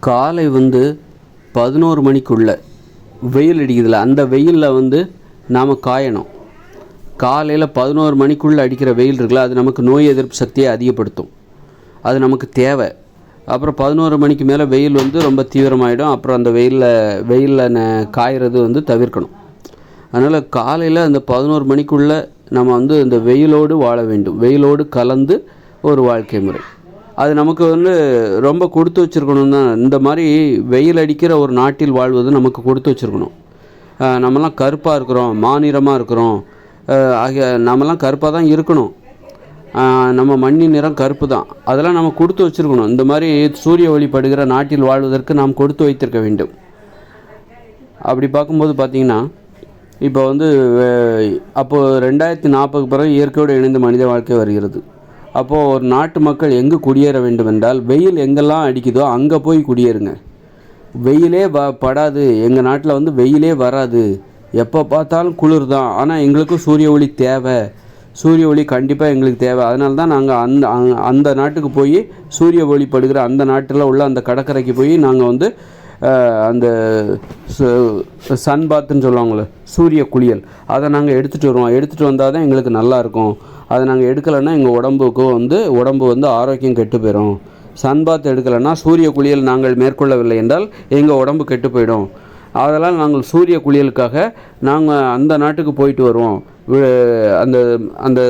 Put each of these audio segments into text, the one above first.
காலை வந்து பதினோரு மணிக்குள்ள வெயில் அடிக்குதுல அந்த வெயிலில் வந்து நாம் காயணும். காலையில் பதினோரு மணிக்குள்ளே அடிக்கிற வெயில் இருக்குல்ல அது நமக்கு நோய் எதிர்ப்பு சக்தியை அதிகப்படுத்தும். அது நமக்கு தேவை. அப்புறம் பதினோரு மணிக்கு மேலே வெயில் வந்து ரொம்ப தீவிரமாயிடும். அப்புறம் அந்த வெயிலில் வெயிலில் ந காயறது வந்து தவிர்க்கணும். அதனால் காலையில் அந்த பதினோரு மணிக்குள்ளே நம்ம வந்து இந்த வெயிலோடு வாழ வேண்டும். வெயிலோடு கலந்து ஒரு வாழ்க்கை முறை. அது நமக்கு வந்து ரொம்ப கொடுத்து வச்சுருக்கணும் தான். இந்த மாதிரி வெயில் அடிக்கிற ஒரு நாட்டில் வாழ்வது நமக்கு கொடுத்து வச்சுருக்கணும். நம்மலாம் கருப்பாக இருக்கிறோம் மாநிறமாக இருக்கிறோம். ஆகிய நம்மலாம் கருப்பாக தான் இருக்கணும். நம்ம மண்ணின் நிறம் கருப்பு தான். அதெல்லாம் நம்ம கொடுத்து வச்சுருக்கணும். இந்த மாதிரி சூரிய ஒளி படுகிற நாட்டில் வாழ்வதற்கு நாம் கொடுத்து வைத்திருக்க வேண்டும். அப்படி பார்க்கும்போது பார்த்தீங்கன்னா இப்போ வந்து அப்போது ரெண்டாயிரத்தி நாற்பது பிறகு இயற்கையோடு இணைந்த மனித வாழ்க்கை வருகிறது. அப்போது ஒரு நாட்டு மக்கள் எங்கே குடியேற வேண்டும் என்றால் வெயில் எங்கெல்லாம் அடிக்குதோ அங்கே போய் குடியேறுங்க. வெயிலே வ படாது. எங்கள் நாட்டில் வந்து வெயிலே வராது. எப்போ பார்த்தாலும் குளிர் தான் ஆனால் எங்களுக்கும் சூரிய ஒளி தேவை. சூரிய ஒளி கண்டிப்பாக எங்களுக்கு தேவை. அதனால தான் நாங்கள் அந்த அந்த நாட்டுக்கு போய் சூரிய ஒளி படுகிற அந்த நாட்டில் உள்ள அந்த கடற்கரைக்கு போய் நாங்கள் வந்து அந்த சன் பாத்துன்னு சொல்லுவாங்களே சூரிய குளியல். அதை நாங்கள் எடுத்துகிட்டு வருவோம். எடுத்துகிட்டு வந்தால் தான் எங்களுக்கு நல்லாயிருக்கும் அதை நாங்கள் எடுக்கலைன்னா எங்கள் உடம்புக்கும் வந்து உடம்பு வந்து ஆரோக்கியம் கெட்டு போயிடும் சன் பாத் எடுக்கலைன்னா சூரிய குளியல் நாங்கள் மேற்கொள்ளவில்லை என்றால் எங்கள் உடம்பு கெட்டு போயிடும். அதெல்லாம் நாங்கள் சூரிய குளியலுக்காக நாங்கள் அந்த நாட்டுக்கு போயிட்டு வருவோம். அந்த அந்த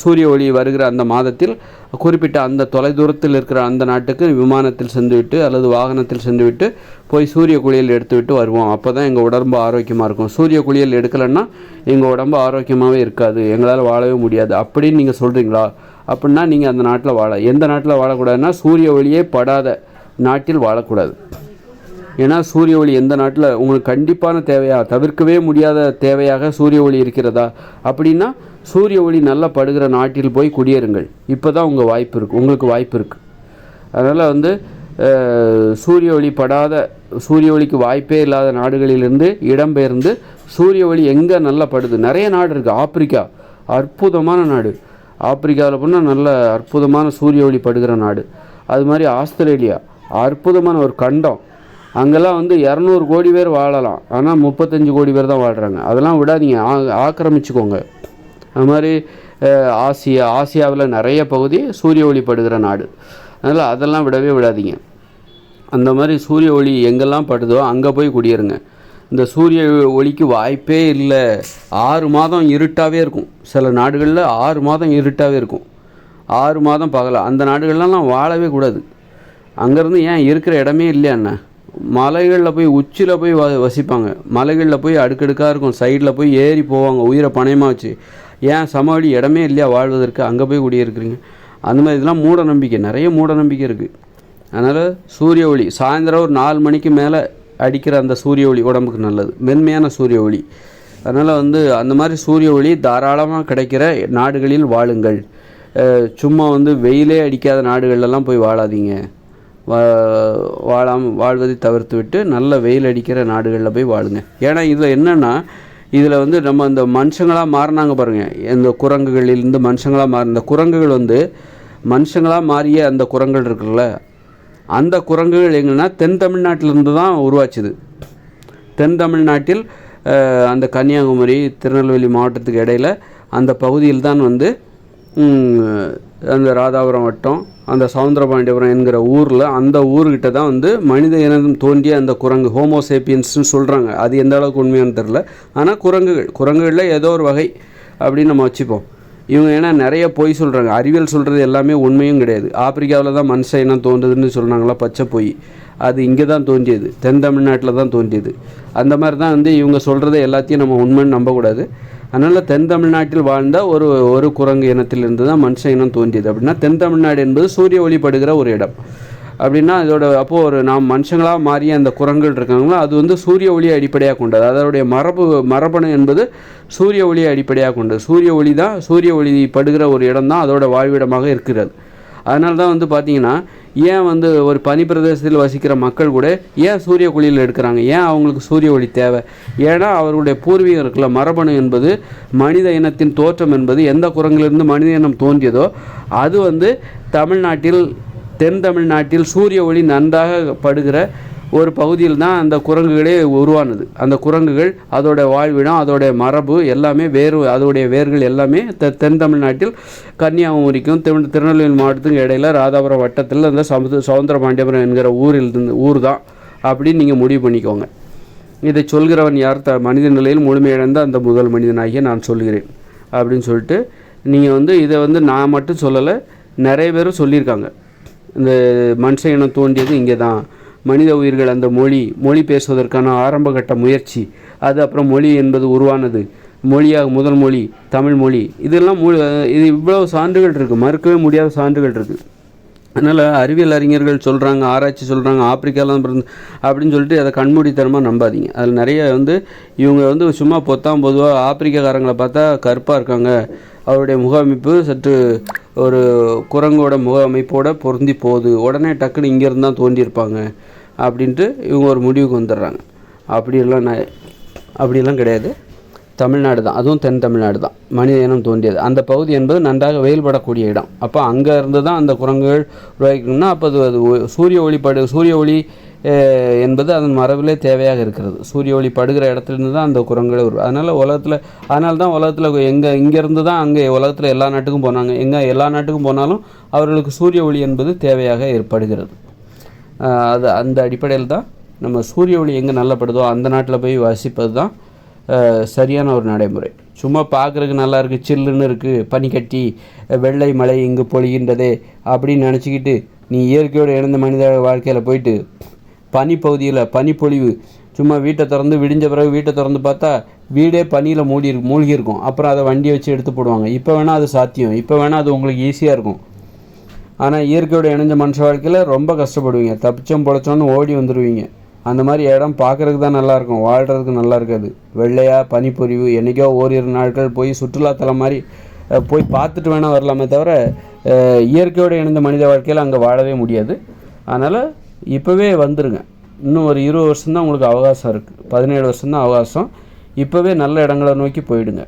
சூரிய ஒளி வருகிற அந்த மாதத்தில் குறிப்பிட்ட அந்த தொலைதூரத்தில் இருக்கிற அந்த நாட்டுக்கு விமானத்தில் சென்றுவிட்டு அல்லது வாகனத்தில் சென்றுவிட்டு போய் சூரிய குளியல் எடுத்துவிட்டு வருவோம். அப்போ தான் எங்கள் உடம்பு ஆரோக்கியமாக இருக்கும். சூரிய குளியல் எடுக்கலைன்னா எங்கள் உடம்பு ஆரோக்கியமாகவே இருக்காது. எங்களால் வாழவே முடியாது. அப்படின்னு நீங்கள் சொல்கிறீங்களா அப்படின்னா நீங்கள் அந்த நாட்டில் வாழ எந்த நாட்டில் வாழக்கூடாதுன்னா சூரிய ஒளியே படாத நாட்டில் வாழக்கூடாது. ஏன்னா சூரிய ஒளி எந்த நாட்டில் உங்களுக்கு கண்டிப்பான தேவையாக தவிர்க்கவே முடியாத தேவையாக சூரிய ஒளி இருக்கிறதா? அப்படின்னா சூரிய ஒளி நல்லா படுகிற நாட்டில் போய் குடியேறுங்கள். இப்போ தான் உங்கள் வாய்ப்பு இருக்குது உங்களுக்கு வாய்ப்பு இருக்குது அதனால் வந்து சூரிய ஒளி படாத சூரிய ஒளிக்கு வாய்ப்பே இல்லாத நாடுகளிலிருந்து இடம்பெயர்ந்து சூரிய ஒளி எங்கே நல்லா படுது? நிறைய நாடு இருக்குது ஆப்பிரிக்கா அற்புதமான நாடு. ஆப்பிரிக்காவில் போனால் நல்ல அற்புதமான சூரிய ஒளி படுகிற நாடு. அது மாதிரி ஆஸ்திரேலியா அற்புதமான ஒரு கண்டம். அங்கெல்லாம் வந்து இரநூறு கோடி பேர் வாழலாம். ஆனால் முப்பத்தஞ்சு கோடி பேர் தான் வாழ்கிறாங்க அதெல்லாம் விடாதீங்க. ஆ ஆக்கிரமிச்சுக்கோங்க. அது மாதிரி ஆசியா ஆசியாவில் நிறைய பகுதி சூரிய ஒளி படுகிற நாடு. அதனால் அதெல்லாம் விடவே விடாதீங்க. அந்த மாதிரி சூரிய ஒளி எங்கெல்லாம் படுதோ அங்கே போய் குடியேறுங்க இந்த சூரிய ஒளிக்கு வாய்ப்பே இல்லை. ஆறு மாதம் இருட்டாகவே இருக்கும். சில நாடுகளில் ஆறு மாதம் இருட்டாகவே இருக்கும். ஆறு மாதம் பகல. அந்த நாடுகள்லாம் வாழவே கூடாது. அங்கேருந்து ஏன் இருக்கிற இடமே இல்லையா அண்ணா மலைகளில் போய் உச்சியில் போய் வ வசிப்பாங்க. மலைகளில் போய் அடுக்கடுக்காக இருக்கும். சைடில் போய் ஏறி போவாங்க. உயிரை பணயமாக வச்சு. ஏன் சமவெளி இடமே இல்லையா வாழ்வதற்கு? அங்கே போய் குடியிருக்கிறீங்க. அந்த மாதிரி இதெல்லாம் மூட நம்பிக்கை நிறைய மூட நம்பிக்கை இருக்குது அதனால் சூரிய ஒளி. சாயந்தரம் ஒரு நாலு மணிக்கு மேலே அடிக்கிற அந்த சூரிய ஒளி உடம்புக்கு நல்லது. மென்மையான சூரிய ஒளி. அதனால் வந்து அந்த மாதிரி சூரிய ஒளி தாராளமாக கிடைக்கிற நாடுகளில் வாழுங்கள். சும்மா வந்து வெயிலே அடிக்காத நாடுகள்லாம் போய் வாழாதீங்க. வாழாம வாழ்வதை தவிர்த்து விட்டு நல்ல வெயில் அடிக்கிற நாடுகளில் போய் வாழுங்க. ஏன்னா இதில் என்னென்னா இதில் வந்து நம்ம இந்த மனுஷங்களாக மாறினாங்க பாருங்கள் இந்த குரங்குகளிலிருந்து மனுஷங்களாக மாறி இந்த குரங்குகள் வந்து மனுஷங்களாக மாறிய அந்த குரங்குகள் இருக்குல்ல அந்த குரங்குகள் எங்கன்னா தென் தமிழ்நாட்டிலிருந்து தான் உருவாச்சுது. தென் தமிழ்நாட்டில் அந்த கன்னியாகுமரி திருநெல்வேலி மாவட்டத்துக்கு இடையில அந்த பகுதியில் தான் வந்து அந்த ராதாபுரம் வட்டம் அந்த சவுந்தரபாண்டியபுரம் என்கிற ஊரில் அந்த ஊர்கிட்ட தான் வந்து மனித இனம் தோன்றிய அந்த குரங்கு ஹோமோசேப்பியன்ஸ்னு சொல்கிறாங்க அது எந்த அளவுக்கு உண்மையானு தெரில ஆனால் குரங்குகள் குரங்குகளில் ஏதோ ஒரு வகை அப்படின்னு நம்ம வச்சுப்போம். இவங்க ஏன்னா நிறைய பொய் சொல்கிறாங்க அறிவியல் சொல்கிறது எல்லாமே உண்மையும் கிடையாது. ஆப்பிரிக்காவில் தான் மனுஷ இனம் தோன்றுதுன்னு சொன்னாங்களா பச்சை பொய். அது இங்கே தான் தோன்றியது. தென் தமிழ்நாட்டில் தான் தோன்றியது. அந்த மாதிரி தான் வந்து இவங்க சொல்கிறத எல்லாத்தையும் நம்ம உண்மைன்னு நம்பக்கூடாது. அதனால் தென் தமிழ்நாட்டில் வாழ்ந்த ஒரு ஒரு குரங்கு இனத்திலிருந்து தான் மனுஷ இனம் தோன்றியது. அப்படின்னா தென் தமிழ்நாடு என்பது சூரிய ஒளிப்படுகிற ஒரு இடம். அப்படின்னா இதோட அப்போது ஒரு நாம் மனுஷங்களாக மாறிய அந்த குரங்குகள் இருக்காங்களோ அது வந்து சூரிய ஒளியை அடிப்படையாக கொண்டது. அதனுடைய மரபு மரபணு என்பது சூரிய ஒளியை அடிப்படையாக கொண்டது. சூரிய ஒளி தான் சூரிய ஒளி படுகிற ஒரு இடம் தான் அதோட வாழ்விடமாக இருக்கிறது. அதனால தான் வந்து பார்த்தீங்கன்னா ஏன் வந்து ஒரு பனி பிரதேசத்தில் வசிக்கிற மக்கள் கூட ஏன் சூரிய குளியில் எடுக்கிறாங்க? ஏன் அவங்களுக்கு சூரிய ஒளி தேவை? ஏன்னா அவர்களுடைய பூர்வீகம் இருக்குல்ல மரபணு என்பது மனித இனத்தின் தோற்றம் என்பது எந்த குரங்கிலிருந்து மனித இனம் தோன்றியதோ அது வந்து தமிழ்நாட்டில் தென் தமிழ்நாட்டில் சூரிய ஒளி நன்றாக படுகிற ஒரு பகுதியில் தான் அந்த குரங்குகளே உருவானது. அந்த குரங்குகள் அதோட வாழ்விடம் அதோடைய மரபு எல்லாமே வேறு அதோடைய வேர்கள் எல்லாமே த தென் தமிழ்நாட்டில் கன்னியாகுமரிக்கும் திரு திருநெல்வேலி மாவட்டத்துக்கும் இடையில ராதாபுரம் வட்டத்தில் அந்த சமுத சவுந்தரபாண்டியபுரம் என்கிற ஊரில் இருந்து ஊர் தான் அப்படின்னு நீங்கள் முடிவு பண்ணிக்கோங்க. இதை சொல்கிறவன் யார்? த மனித நிலையில் முழுமையடைந்த அந்த முதல் மனிதனாகிய நான் சொல்கிறேன். அப்படின்னு சொல்லிட்டு நீங்கள் வந்து இதை வந்து நான் மட்டும் சொல்லலை நிறைய பேரும் சொல்லியிருக்காங்க. இந்த மனுஷ இனம் தோண்டியது இங்கே தான் மனித உயிர்கள் அந்த மொழி மொழி பேசுவதற்கான ஆரம்பகட்ட முயற்சி. அது அப்புறம் மொழி என்பது உருவானது. மொழியாக முதல் மொழி தமிழ் மொழி. இதெல்லாம் மொழி இது இவ்வளவு சான்றுகள் இருக்குது மறுக்கவே முடியாத சான்றுகள் இருக்குது அதனால் அறிவியல் அறிஞர்கள் சொல்கிறாங்க ஆராய்ச்சி சொல்கிறாங்க ஆப்பிரிக்காலாம் அப்படின்னு சொல்லிட்டு அதை கண்மூடித்தனமாக நம்பாதீங்க. அதில் நிறைய வந்து இவங்க வந்து சும்மா பொத்தாம் பொதுவாக ஆப்பிரிக்காக்காரங்களை பார்த்தா கருப்பாக இருக்காங்க. அவருடைய முக அமைப்பு சற்று ஒரு குரங்கோட முக அமைப்போட பொருந்தி போகுது. உடனே டக்குன்னு இங்கேருந்து தான் தோண்டியிருப்பாங்க அப்படின்ட்டு இவங்க ஒரு முடிவுக்கு வந்துடுறாங்க. அப்படியெல்லாம் நான் அப்படியெல்லாம் கிடையாது. தமிழ்நாடு தான். அதுவும் தென் தமிழ்நாடு தான். மனித இனம் தோன்றியது. அந்த பகுதி என்பது நன்றாக வெயில்படக்கூடிய இடம். அப்போ அங்கே இருந்து தான் அந்த குரங்குகள் உருவாக்கணும்னா அப்போ அது அது சூரிய ஒளி படு சூரிய ஒளி என்பது அதன் மரபிலே தேவையாக இருக்கிறது. சூரிய ஒளி படுகிற இடத்துலேருந்து தான் அந்த குரங்குகள் உருவா அதனால் உலகத்தில் அதனால தான் உலகத்தில் எங்கே இங்கேருந்து தான் அங்கே உலகத்தில் எல்லா நாட்டுக்கும் போனாங்க. எங்கே எல்லா நாட்டுக்கும் போனாலும் அவர்களுக்கு சூரிய ஒளி என்பது தேவையாக ஏற்படுகிறது. அது அந்த அடிப்படையில் தான் நம்ம சூரிய ஒளி எங்கே நல்லப்படுதோ அந்த நாட்டில் போய் வசிப்பது தான் சரியான ஒரு நடைமுறை. சும்மா பார்க்குறதுக்கு நல்லா இருக்குது சில்லுன்னு இருக்குது பனிக்கட்டி வெள்ளை மழை இங்கு பொழிகின்றதே அப்படின்னு நினச்சிக்கிட்டு நீ இயற்கையோடு இணைந்த மனித வாழ்க்கையில் போயிட்டு பனிப்பகுதியில் பனிப்பொழிவு சும்மா வீட்டை திறந்து விடிஞ்ச பிறகு வீட்டை திறந்து பார்த்தா வீடே பனியில் மூடி மூழ்கியிருக்கும் மூழ்கி இருக்கும். அப்புறம் அதை வண்டியை வச்சு எடுத்து போடுவாங்க. இப்போ வேணால் அது சாத்தியம். இப்போ வேணால் அது உங்களுக்கு ஈஸியாக இருக்கும். ஆனால் இயற்கையோடு இணைஞ்ச மனுஷ வாழ்க்கையில் ரொம்ப கஷ்டப்படுவீங்க. தப்பிச்சோம் பொழைச்சோன்னு ஓடி வந்துடுவீங்க அந்த மாதிரி இடம் பார்க்குறதுக்கு தான் நல்லாயிருக்கும் வாழ்கிறதுக்கு நல்லா இருக்காது. வெள்ளையாக பனிப்பொரிவு என்றைக்கோ ஓரிரு நாட்கள் போய் சுற்றுலாத்தலம் மாதிரி போய் பார்த்துட்டு வேணால் வரலாமே தவிர இயற்கையோடு இணைந்த மனித வாழ்க்கையில் அங்கே வாழவே முடியாது. அதனால் இப்போவே வந்துருங்க. இன்னும் ஒரு இருபது வருஷம்தான் உங்களுக்கு அவகாசம் இருக்குது பதினேழு வருஷம்தான் அவகாசம். இப்போவே நல்ல இடங்களை நோக்கி போயிடுங்க.